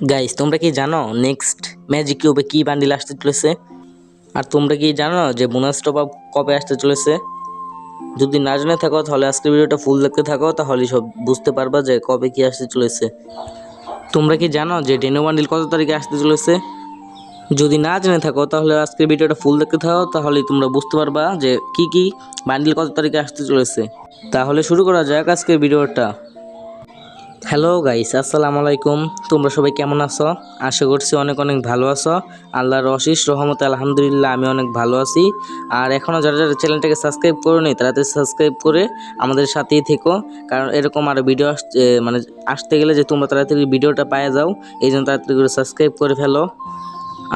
Guys তোমরা কি জানো নেক্সট ম্যাজিক কিউবে কি বান্ডিল আসতে চলেছে? আর তোমরা কি জানো যে বোনাস টপ আপ কবে আসতে চলেছে? যদি না জেনে থাকো, তাহলে আজকের ভিডিওটা ফুল দেখতে থাকো, তাহলে সব বুঝতে পারবা যে কবে কি আসতে চলেছে। তোমরা কি জানো যে ডেনো বান্ডিল কত তারিখে আসতে চলেছে? যদি না জেনে থাকো, তাহলে আজকের ভিডিওটা ফুল দেখতে থাকো, তাহলে তোমরা বুঝতে পারবা যে কি কি বান্ডিল কত তারিখে আসতে চলেছে। তাহলে শুরু করা যাক আজকের ভিডিওটা হ্যালো গাইস আসসালামু আলাইকুম তোমরা সবাই কেমন আছো? আশা করছি অনেক অনেক ভালো আছো। আল্লাহর অশিস রহমতে আলহামদুলিল্লাহ, আমি অনেক ভালো আছি। আর এখনও যারা যারা চ্যানেলটাকে সাবস্ক্রাইব করোনি তাড়াতাড়ি সাবস্ক্রাইব করে আমাদের সাথেই থেকো। কারণ এরকম আরও ভিডিও মানে আসতে গেলে যে তোমরা তাড়াতাড়ি ভিডিওটা পায়ে যাও, এই জন্য তাড়াতাড়ি করে সাবস্ক্রাইব করে ফেলো।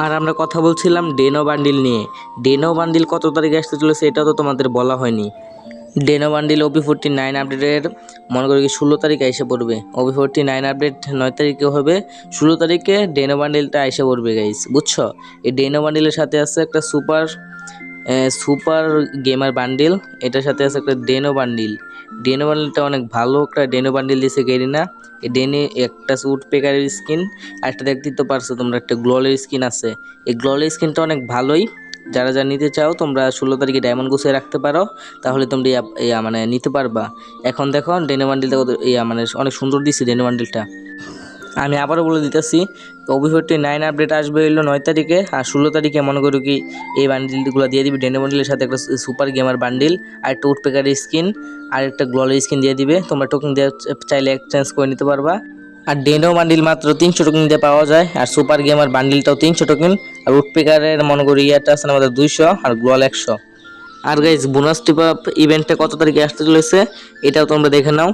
আর আমরা কথা বলছিলাম ডেনো বান্ডিল নিয়ে। ডেনো বান্ডিল কত তারিখে আসতে চলেছে এটা তো তোমাদের বলা হয়নি। ডেনো বান্ডিল ওপি ফোরটি নাইন আপডেটের, মনে করি ষোলো তারিখে এসে পড়বে। ওপি ফোরটি নাইন আপডেট নয় তারিখে হবে, ষোলো তারিখে ডেনো বান্ডিলটা এসে পড়বে গাইস বুঝছ? এই ডেনো বান্ডিলের সাথে আছে একটা সুপার সুপার গেমার বান্ডিল, এটার সাথে আছে একটা ডেনো বান্ডিল। ডেনো বান্ডিলটা অনেক ভালো, একটা ডেনো বান্ডিল দিয়েছে গেরিনা। এই ডেনে একটা উড পেকারের স্কিন একটা দেখতেই তো পারছ তোমরা একটা গ্লোলের স্কিন আছে। এই গ্লোলের স্কিনটা অনেক ভালোই যারা যারা নিতে চাও, তোমরা ষোলো তারিখে ডায়মন্ড গুছিয়ে রাখতে পারো। তাহলে তোমরা ইয়া মানে নিতে পারবা। এখন দেখো ডেনে বান্ডিলটা কত ইয়া মানে অনেক সুন্দর দিচ্ছে ডেনে বান্ডিলটা আমি আবারও বলে দিতেছি অভিভর্তি নাইন আপডেট আসবে হলো নয় তারিখে, আর ষোলো তারিখে মনে করো কি, এই বান্ডিলগুলো দিয়ে দিবে ডেনে বান্ডিলের সাথে একটা সুপার গেমার বান্ডিল আর একটা উডপেকারের স্কিন আর একটা গ্লোলের স্কিন দিয়ে দিবে। তোমরা টোকেন দিয়ে চাইলে এক্সচেঞ্জ করে নিতে পারবা। আর ডেনো বান্ডিল মাত্র তিনশো টোকেন দিয়ে পাওয়া যায়, আর সুপার গেমার বান্ডিলটাও তিনশো টোকেন আর উডপেকারের মনে করি ইয়াটা আছে আমাদের দুইশো, আর গ্লোয়াল একশো। আর গাইজ বোনাস টিপ আপ ইভেন্টটা কত তারিখে আসতে চলেছে, এটাও তোমরা দেখে নাও।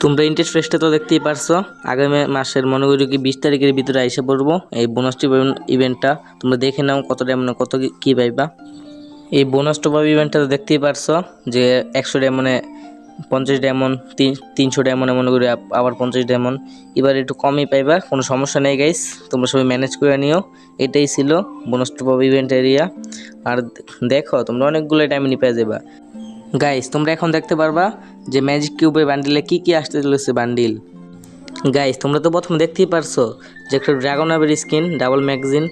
তোমরা ইন্টারেস্ট ফেসটা তো দেখতেই পারছ, আগামী মাসের মনে করি কি বিশ তারিখের ভিতরে আইসে পড়ব, এই বোনাস টিপ ইভেন্টটা তোমরা দেখে নাও কত ডায়মন্ড কত কি- পাইবা। এই বোনাস টপ ইভেন্টটা তো দেখতেই পারছ, যে একশো ডায়মন্ডে পঞ্চাশ ডায়মন্ড তিন, তিনশো ডায়মন্ডে এমন করি আবার পঞ্চাশ ডায়মন্ড এবার একটু কমই পাইবা, কোনো সমস্যা নেই গাইস তোমরা সবাই ম্যানেজ করে নিও। এটাই ছিল বোনাস ইভেন্ট এরিয়া আর দেখো, তোমরা অনেকগুলো ডায়মন্ড পেয়ে যাবা। গাইস তোমরা এখন দেখতে পারবা যে ম্যাজিক কিউবের বান্ডিলে কি কি আসতে চলেছে বান্ডিল গাইস তোমরা তো প্রথমে দেখতেই পারছ যে একটা ড্রাগন আবের স্কিন ডাবল ম্যাগজিন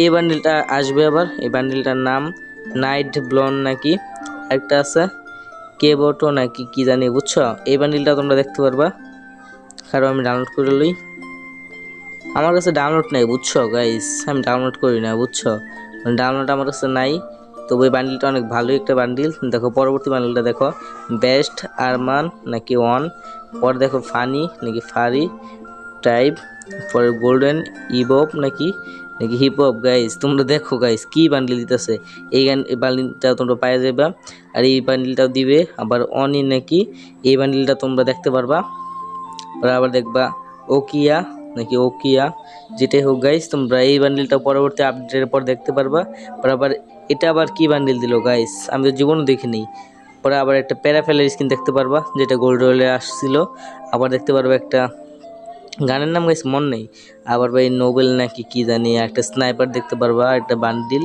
এই বান্ডিলটা আসবে আবার। এই বান্ডিলটার নাম নাইট ব্লন নাকি। একটা আছে কেবোটো নাকি কি জানি, বুঝছ? এই বান্ডিলটা তোমরা দেখতে পারবা। কারণ আমি ডাউনলোড করে লই। আমার কাছে ডাউনলোড নাই, বুঝছ? গাইস আমি ডাউনলোড করি না, বুঝছ? ডাউনলোড আমার কাছে নাই। তবু এই বান্ডিলটা অনেক ভালো একটা বান্ডিল দেখো, পরবর্তী বান্ডিলটা দেখো। বেস্ট আরমান নাকি ওয়ান পরে দেখো ফানি নাকি ফারি টাইপ পরে গোল্ডেন ইবপ নাকি নাকি হিপ হপ গাইস তোমরা দেখো গাইস কি বান্ডিল দিতেছে। এই গান বান্ডিলটা তোমরা পাই যাবা আর এই বান্ডিলটাও দিবে আবার অনি নাকি, এই বান্ডিলটা তোমরা দেখতে পারবা। আর আবার দেখবা ওকিয়া নাকি ওকিয়া যেটাই হোক গাইস তোমরা এই বান্ডিলটা পরবর্তী আপডেটের পর দেখতে পারবা। পর আবার এটা আবার কি বান্ডিল দিল গাইস আমি তো জীবনও দেখিনি। পরে আবার একটা প্যারাফেলের স্কিন দেখতে পারবা, যেটা গোল্ড রয়েলে আসছিল। আবার দেখতে পারবা একটা গানের নাম গাইস মন নেই। আবার ভাই নোবেল নাকি কি জানি, একটা স্নাইপার দেখতে পারবা, একটা বান্ডিল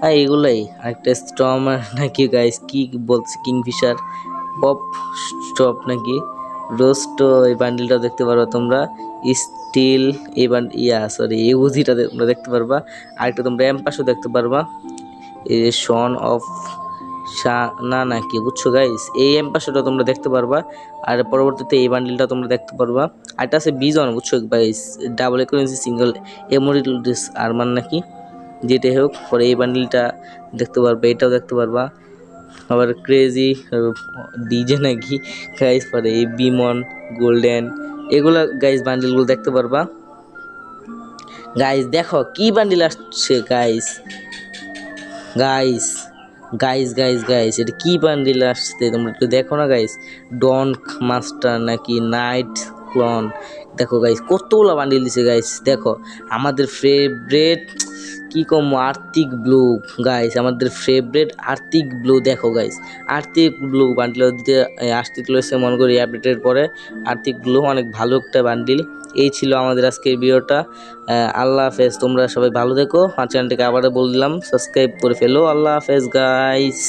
হ্যাঁ এগুলাই। আরেকটা স্টমার নাকি গাইস কি বলছে কিংফিশার পপ স্টপ নাকি? রোস্ট এই বান্ডিলটা দেখতে পারবা তোমরা। স্টিল এই বান্ড ইয়া সরি এই উজিটা তোমরা দেখতে পারবা। আরেকটা তোমরা এম্পাসও দেখতে পারবা। এই শন অফ না, নাকি, বুঝছ গাইস এই এম্পাসটা তোমরা দেখতে পারবা। আর পরবর্তীতে এই বান্ডিলটা তোমরা দেখতে পারবা। আরেকটা আছে বিজন, বুঝছ? গাইস ডাবল একুরেন্সি সিঙ্গেল এমোরিটিস আরমান নাকি? যেটাই হোক, পরে এই বান্ডিলটা দেখতে পারবা, এটাও দেখতে পারবা। আবার ক্রেজি ডিজে নাকি? গাইস পরে এই বিমন, গোল্ডেন, এগুলো গাইস বান্ডিলগুলো দেখতে পারবা। গাইস দেখো, কি বান্ডিল আসছে guys guys guys guys guys এটা কি বান্ডিল আসছে তোমরা একটু দেখো না গাইস ডন মাস্টার নাকি নাইট ক্লন। দেখো গাইস কতগুলো বান্ডিল দিছে গাইস দেখো, আমাদের ফেভারেট কি কম আর্থিক ব্লু। গাইস আমাদের ফেভারেট আর্থিক ব্লু, দেখো গাইস আর্থিক ব্লু বান্ডিল দিতে আসতে চলেছে মনে করি আপডেটের পরে আর্থিক ব্লু অনেক ভালো একটা বান্ডিল এই ছিল আমাদের আজকের ভিডিওটা। আল্লাহ হাফেজ, তোমরা সবাই ভালো দেখো আর চ্যানেলটাকে আবারও বললাম সাবস্ক্রাইব করে ফেলো। আল্লাহ হাফেজ গাইস